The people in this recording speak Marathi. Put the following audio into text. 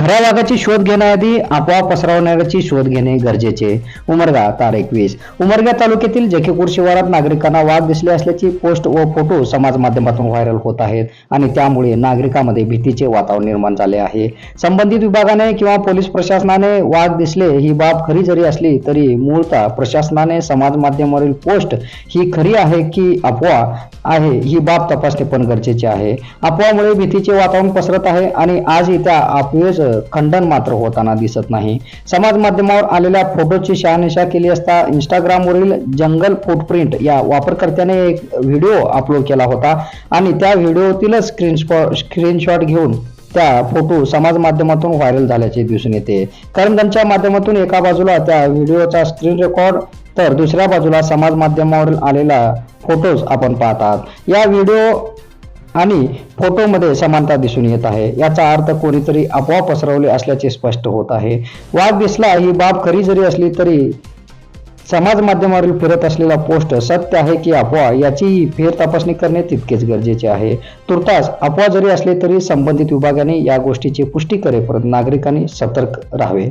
खऱ्या वाघाची शोध घेण्याआधी आपोआप पसरवणाऱ्याची शोध घेणे गरजेचे. उमरगा तार एकवीस उमरगा तालुक्यातील जखेपूर शिवारात नागरिकांना वाघ दिसले असल्याची पोस्ट व फोटो समाज माध्यमातून व्हायरल होत आहेत आणि त्यामुळे नागरिकांमध्ये भीतीचे वातावरण निर्माण झाले आहे. संबंधित विभागाने किंवा पोलीस प्रशासनाने वाघ दिसले ही बाब खरी जरी असली तरी मूळतः प्रशासनाने समाज माध्यमावरील पोस्ट ही खरी आहे की अफवा आहे ही बाब तपासणे पण गरजेचे आहे. अफवामुळे भीतीचे वातावरण पसरत आहे आणि आजही त्या अफवेचं खंडन मात्र होताना दिसत नाही. समाज माध्यमावर आलेल्या फोटोची शहानिशा केली असता इंस्टाग्रामवरील जंगल फुटप्रिंट या वापरकर्त्याने एक व्हिडिओ अपलोड केला होता आणि त्या व्हिडिओतीलच स्क्रीनशॉट स्क्रीनशॉट घेऊन त्या फोटो समाज माध्यमातून व्हायरल झाल्याचे दिसून येते. कारण त्यांच्या माध्यमातून एका बाजूला त्या व्हिडिओचा स्क्रीन रेकॉर्ड तर दुसऱ्या बाजूला समाज माध्यमावरील आलेला फोटोज आपण पाहतात. या व्हिडिओ आणि फोटोमध्ये समानता दिसून येत आहे. याचा अर्थ कोणीतरी अफवा पसरवली असल्याचे स्पष्ट होत आहे. वाघ दिसला ही बाब खरी जरी असली तरी समाज माध्यमावरील फिरत असलेला पोस्ट सत्य आहे की अफवा याचीही फेर तपासणी करणे तितकेच गरजेचे आहे. तुर्तास अफवा जरी असले तरी संबंधित विभागाने या गोष्टीची पुष्टी करेपर्यंत नागरिकांनी सतर्क राहावे.